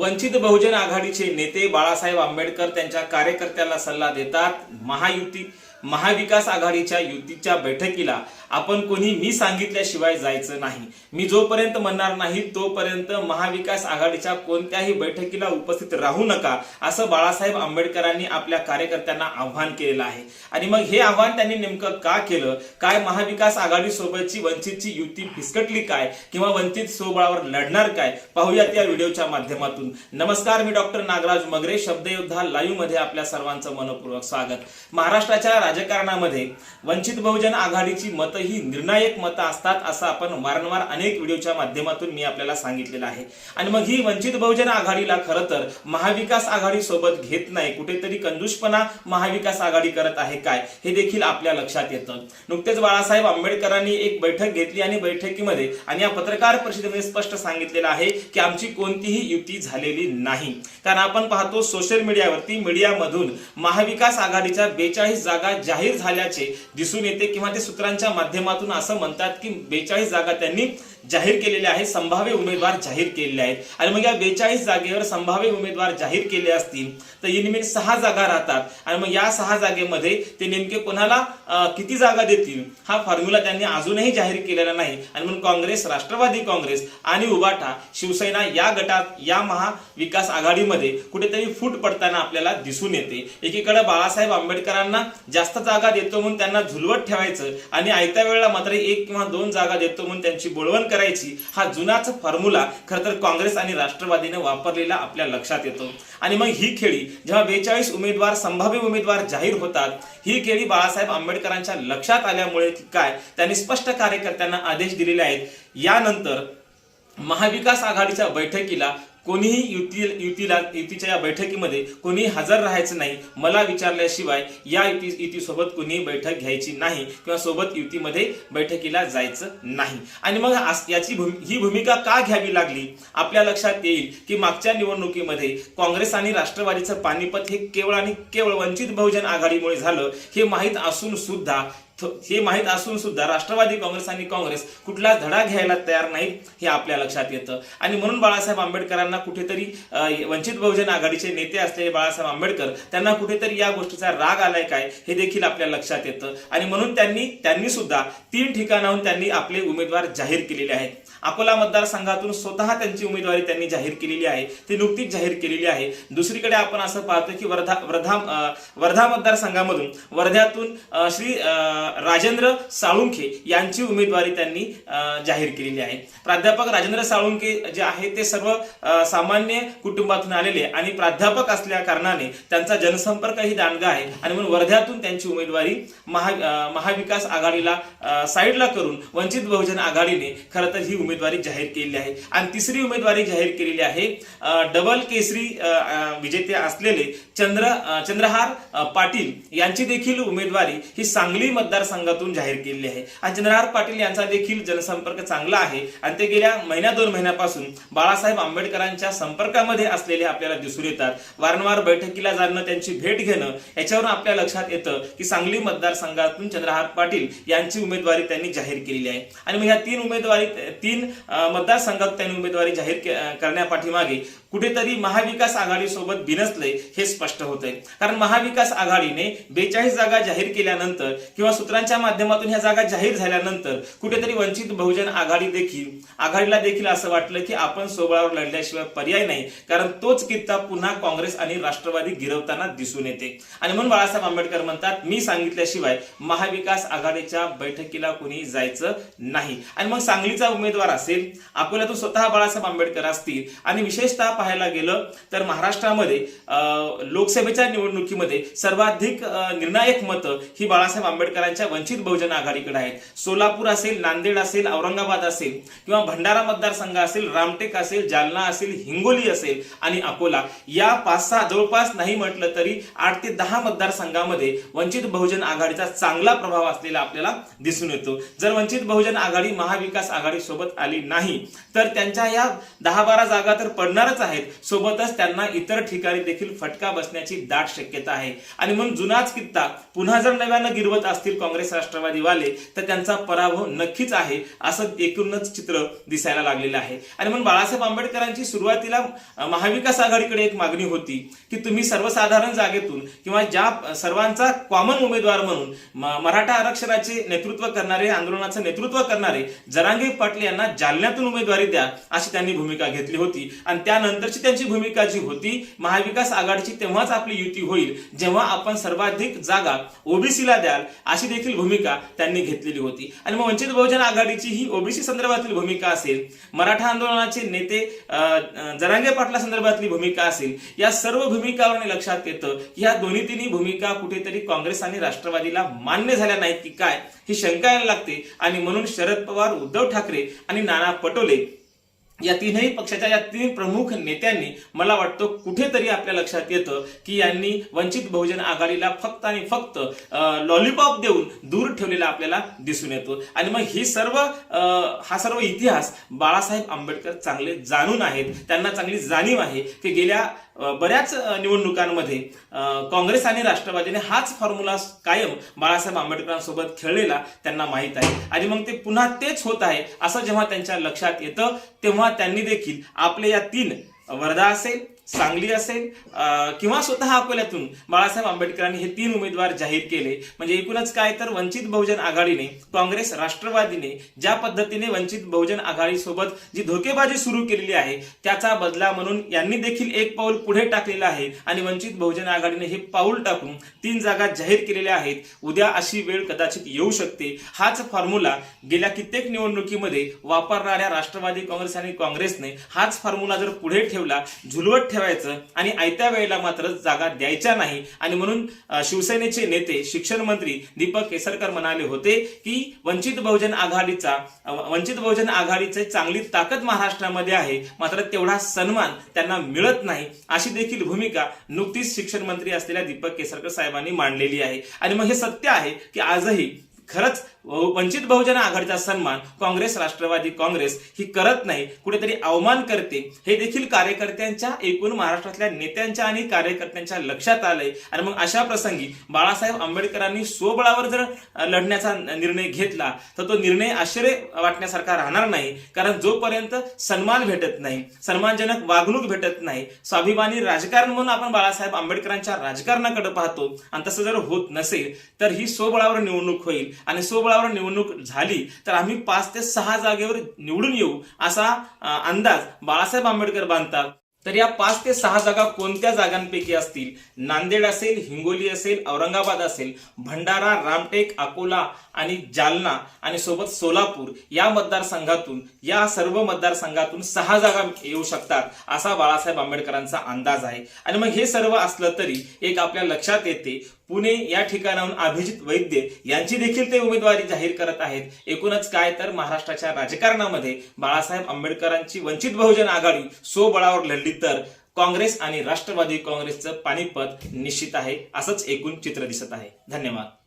वंचित बहुजन आघाडीचे नेते बाळासाहेब आंबेडकर त्यांच्या कार्यकर्त्याला सल्ला देतात. महायुती महाविकास आघाडीच्या युतीच्या बैठकीला आपण कोणी मी सांगितल्याशिवाय जायचं नाही. मी जोपर्यंत म्हणणार नाही तोपर्यंत महाविकास आघाडीच्या कोणत्याही बैठकीला उपस्थित राहू नका असं बाळासाहेब आंबेडकरांनी आपल्या कार्यकर्त्यांना आव्हान केलेलं आहे. आणि मग हे आव्हान त्यांनी नेमकं का केलं? काय महाविकास आघाडी सोबतची वंचितची युती फिसकटली काय? किंवा वंचित सोबळावर लढणार काय? पाहूयात या व्हिडिओच्या माध्यमातून. नमस्कार मी डॉक्टर नागराज मगरे शब्दयोद्धा लाईव्हमध्ये आपल्या सर्वांचं मनपूर्वक स्वागत. महाराष्ट्राच्या राजकारणामध्ये वंचित बहुजन आघाडीची मतं ही निर्णायक मतं असतात असं आपण वारंवार अनेक व्हिडिओच्या माध्यमातून मी आपल्याला सांगितलेलं आहे. आणि मग ही वंचित बहुजन आघाडीला खरं तर महाविकास आघाडी सोबत घेत नाही. कुठेतरी कंजूषपणा महाविकास आघाडी करत आहे काय? हे देखील आपल्या लक्षात येतं. नुकतेच बाळासाहेब आंबेडकरांनी एक बैठक घेतली आणि बैठकीमध्ये आणि या पत्रकार परिषदेमध्ये स्पष्ट सांगितलेलं आहे की आमची कोणतीही युती झालेली नाही. कारण आपण पाहतो सोशल मीडियावरती मीडियामधून महाविकास आघाडीच्या बेचाळीस जागा जाहीर झाल्याचे दिसून येते किंवा ते सूत्रांच्या माध्यमातून असं म्हणतात की बेचाळीस जागा त्यांनी जाहीर केलेले आहेत संभाव्य उमेदवार जाहीर केलेले आहेत. आणि मग या बेचाळीस जागेवर संभाव्य उमेदवार जाहीर केले असतील तर निमित्त सहा जागा राहतात. आणि मग या सहा जागेमध्ये ते नेमके कोणाला किती जागा देतील हा फॉर्म्युला त्यांनी अजूनही जाहीर केलेला नाही. आणि म्हणून काँग्रेस राष्ट्रवादी काँग्रेस आणि उबाटा शिवसेना या गटात या महाविकास आघाडीमध्ये कुठेतरी फूट पडताना आपल्याला दिसून येते. एकीकडे बाळासाहेब आंबेडकरांना जास्त जागा देतो म्हणून त्यांना झुलवत ठेवायचं आणि आयत्या वेळेला मात्र एक किंवा दोन जागा देतो म्हणून त्यांची बोलवण करायची हा जुनाच फॉर्म्युला खरं तर काँग्रेस आणि राष्ट्रवादीने वापरलेला आपल्या लक्षात येतो. आणि मग ही खेळी जेव्हा बेचाळीस उमेदवार संभाव्य उमेदवार जाहीर होतात ही खेळी बाळासाहेब आंबेडकरांच्या लक्षात आल्यामुळे काय? त्यांनी स्पष्ट कार्यकर्त्यांना आदेश दिलेले आहेत. यानंतर महाविकास आघाडीच्या बैठकीला कोणीही युती युतीला युतीच्या या बैठकीमध्ये कोणी हजर राहायचं नाही. मला विचारल्याशिवाय या युती युतीसोबत कोणीही बैठक घ्यायची नाही किंवा सोबत युतीमध्ये बैठकीला जायचं नाही. आणि मग याची भूमि- ही भूमिका का घ्यावी लागली? आपल्या लक्षात येईल की मागच्या निवडणुकीमध्ये काँग्रेस आणि राष्ट्रवादीचं पानिपत हे केवळ आणि केवळ वंचित बहुजन आघाडीमुळे झालं हे माहीत असून सुद्धा हे माहीत असून सुद्धा राष्ट्रवादी काँग्रेस आणि काँग्रेस कुठला धडा घ्यायला तयार नाही हे आपल्या लक्षात येतं. आणि म्हणून बाळासाहेब आंबेडकरांना कुठेतरी वंचित बहुजन आघाडीचे नेते असलेले बाळासाहेब आंबेडकर त्यांना कुठेतरी या गोष्टीचा राग आलाय काय हे देखील आपल्या लक्षात येतं. आणि म्हणून त्यांनी त्यांनी सुद्धा तीन ठिकाणाहून त्यांनी आपले उमेदवार जाहीर केलेले आहेत. अकोला मतदारसंघातून स्वतः त्यांची उमेदवारी त्यांनी जाहीर केलेली आहे. ती नुकतीच जाहीर केलेली आहे. दुसरीकडे आपण असं पाहतो की वर्धा वर्धा वर्धा मतदारसंघामधून वर्ध्यातून श्री राजेंद्र साळुंखे यांची उमेदवारी त्यांनी जाहीर केलेली आहे. प्राध्यापक राजेंद्र साळुंखे जे आहे ते सर्व सामान्य कुटुंबातून आलेले आणि प्राध्यापक असल्या कारणाने त्यांचा जनसंपर्कही दांडगा आहे आणि म्हणून वर्ध्यातून त्यांची उमेदवारी महा महाविकास आघाडीला साईडला करून वंचित बहुजन आघाडीने खरं तर ही उमेदवारी जाहीर केलेली आहे. आणि तिसरी उमेदवारी जाहीर केलेली आहे डबल केसरी विजेते असलेले चंद्र चंद्रहार पाटील यांची देखील उमेदवारी ही सांगली मतदारसंघातून जाहीर केलेली आहे. आणि चंद्रहार पाटील यांचा देखील जनसंपर्क चांगला आहे. आणि ते गेल्या महिन्या दोन महिन्यापासून बाळासाहेब आंबेडकरांच्या संपर्कामध्ये असलेले आपल्याला दिसून येतात. वारंवार बैठकीला जाणं त्यांची भेट घेणं याच्यावरून आपल्या लक्षात येतं की सांगली मतदारसंघातून चंद्रहार पाटील यांची उमेदवारी त्यांनी जाहीर केलेली आहे. आणि मग ह्या तीन उमेदवारी तीन मतदारसंघात त्यांनी उमेदवारी जाहीर करण्यापाठीमागे कुठेतरी महाविकास आघाडीसोबत बिनसले हे स्पष्ट होतंय. कारण महाविकास आघाडीने बेचाळीस जागा जाहीर केल्यानंतर किंवा सूत्रांच्या माध्यमातून ह्या जागा जाहीर झाल्यानंतर कुठेतरी वंचित बहुजन आघाडी देखील आघाडीला देखील असं वाटलं की आपण सोबळावर लढल्याशिवाय पर्याय नाही. कारण तोच कित्ता पुन्हा काँग्रेस आणि राष्ट्रवादी गिरवताना दिसून येते. आणि म्हणून बाळासाहेब आंबेडकर म्हणतात मी सांगितल्याशिवाय महाविकास आघाडीच्या बैठकीला कोणी जायचं नाही. आणि मग सांगलीचा उमेदवार असेल अकोल्यातून स्वतः बाळासाहेब आंबेडकर असतील आणि विशेषतः पाहायला गेलं तर महाराष्ट्रामध्ये लोकसभेच्या निवडणुकीमध्ये सर्वाधिक निर्णायक मतं ही बाळासाहेब आंबेडकर मतदारांच्या वंचित बहुजन आघाडीकडे आहेत. सोलापूर असेल नांदेड असेल औरंगाबाद असेल किंवा भंडारा मतदारसंघ असेल रामटेक असेल जालना असेल हिंगोली असेल आणि अकोला या पाच सहा जवळपास नाही म्हटलं तरी आठ ते दहा मतदारसंघामध्ये वंचित बहुजन आघाडीचा चांगला प्रभाव असलेला आपल्याला दिसून येतो. जर वंचित बहुजन आघाडी महाविकास आघाडी सोबत आली नाही तर त्यांच्या या दहा बारा जागा तर पडणारच आहेत. सोबतच त्यांना इतर ठिकाणी देखील फटका बसण्याची दाट शक्यता आहे. आणि म्हणून जुनाच कित्ता पुन्हा जर नव्यानं गिरवत असतील काँग्रेस राष्ट्रवादीवाले तर त्यांचा पराभव नक्कीच आहे असं एकूणच चित्र दिसायला लागलेलं आहे. आणि म्हणून बाळासाहेब आंबेडकरांची सुरुवातीला महाविकास आघाडीकडे एक मागणी होती की तुम्ही सर्वसाधारण जागेतून किंवा ज्या सर्वांचा कॉमन उमेदवार म्हणून मराठा आरक्षणाचे नेतृत्व करणारे आंदोलनाचं नेतृत्व करणारे जरांगे पाटील यांना जालन्यातून उमेदवारी द्या अशी त्यांनी भूमिका घेतली होती. आणि त्यानंतरची त्यांची भूमिका जी होती महाविकास आघाडीची तेव्हाच आपली युती होईल जेव्हा आपण सर्वाधिक जागा ओबीसीला द्याल अशी देखील भूमिका त्यांनी घेतलेली होती. आणि मग वंचित बहुजन आघाडीची ही ओबीसी संदर्भातील भूमिका असेल मराठा आंदोलनाचे नेते जरांगे पाटला संदर्भातली भूमिका असेल या सर्व भूमिकावरून लक्षात येतं की ह्या दोन्ही तिन्ही भूमिका कुठेतरी काँग्रेस आणि राष्ट्रवादीला मान्य झाल्या नाहीत की काय ही शंका यायला लागते. आणि म्हणून शरद पवार उद्धव ठाकरे आणि नाना पटोले या तीनही पक्षाच्या या तीन प्रमुख नेत्यांनी मला वाटतं कुठेतरी आपल्या लक्षात येतं की यांनी वंचित बहुजन आघाडीला फक्त आणि फक्त लॉलीपॉप देऊन दूर ठेवलेला आपल्याला दिसून येतो. आणि मग ही सर्व हा सर्व इतिहास बाळासाहेब आंबेडकर चांगले जाणून आहेत. त्यांना चांगली जाणीव आहे की गेल्या बऱ्याच निवडणुकांमध्ये काँग्रेस आणि राष्ट्रवादीने हाच फॉर्म्युला कायम बाळासाहेब आंबेडकरांसोबत खेळलेला त्यांना माहीत आहे. आणि मग ते पुन्हा तेच होत आहे असं जेव्हा त्यांच्या लक्षात येतं तेव्हा त्यांनी देखील आपले या तीन वर्धा असेल सांगली असेल किंवा स्वतः अकोल्यातून बाळासाहेब आंबेडकरांनी हे तीन उमेदवार जाहीर केले. म्हणजे एकूणच काय तर वंचित बहुजन आघाडीने काँग्रेस राष्ट्रवादीने ज्या पद्धतीने वंचित बहुजन आघाडी सोबत जी धोकेबाजी सुरू केलेली आहे त्याचा बदला म्हणून यांनी देखील एक पाऊल पुढे टाकलेलं आहे. आणि वंचित बहुजन आघाडीने हे पाऊल टाकून तीन जागा जाहीर केलेल्या आहेत. उद्या अशी वेळ कदाचित येऊ शकते. हाच फॉर्म्युला गेल्या कित्येक निवडणुकीमध्ये वापरणाऱ्या राष्ट्रवादी काँग्रेस आणि काँग्रेसने हाच फॉर्म्युला जर पुढे ठेवला झुलवत ठेवायचं आणि आयत्या वेळेला मात्र जागा द्यायच्या नाही. आणि म्हणून शिवसेनेचे नेते शिक्षण मंत्री दीपक केसरकर म्हणाले होते की वंचित बहुजन आघाडीचा वंचित बहुजन आघाडीचे चांगली ताकद महाराष्ट्रामध्ये आहे मात्र तेवढा सन्मान त्यांना मिळत नाही अशी देखील भूमिका नुकतीच शिक्षण मंत्री असलेल्या दीपक केसरकर साहेबांनी मांडलेली आहे. आणि मग हे सत्य आहे की आजही खरंच वंचित बहुजन आघाडीचा सन्मान काँग्रेस राष्ट्रवादी काँग्रेस ही करत नाही कुठेतरी अवमान करते. हे देखील कार्यकर्त्यांच्या एकूण महाराष्ट्रातल्या नेत्यांच्या आणि कार्यकर्त्यांच्या लक्षात आलंय. आणि मग अशा प्रसंगी बाळासाहेब आंबेडकरांनी स्वबळावर जर लढण्याचा निर्णय घेतला तर तो निर्णय आश्चर्य वाटण्यासारखा राहणार नाही. कारण जोपर्यंत सन्मान भेटत नाही सन्मानजनक वागणूक भेटत नाही स्वाभिमानी राजकारण म्हणून आपण बाळासाहेब आंबेडकरांच्या राजकारणाकडे पाहतो आणि तसं जर होत नसेल तर ही स्वबळावर निवडणूक होईल. आणि बळावर निवडणूक झाली तर आम्ही पाच ते सहा जागेवर निवडून येऊ असा अंदाज बाळासाहेब आंबेडकर बांधतात. तर या पाच ते सहा जागा कोणत्या जागांपैकी असतील? नांदेड असेल हिंगोली असेल औरंगाबाद असेल भंडारा रामटेक अकोला आणि जालना आणि सोबत सोलापूर या मतदारसंघातून या सर्व मतदारसंघातून सहा जागा येऊ शकतात असा बाळासाहेब आंबेडकरांचा अंदाज आहे. आणि मग हे सर्व असलं तरी एक आपल्या लक्षात येते पुणे या ठिकाणाहून अभिजित वैद्य यांची देखील ते उमेदवारी जाहीर करत आहेत. एकूणच काय तर महाराष्ट्राच्या राजकारणामध्ये बाळासाहेब आंबेडकरांची वंचित बहुजन आघाडी सोबळावर लढली तर काँग्रेस आणि राष्ट्रवादी काँग्रेसचं पानिपत निश्चित आहे असंच एकूण चित्र दिसत आहे. धन्यवाद.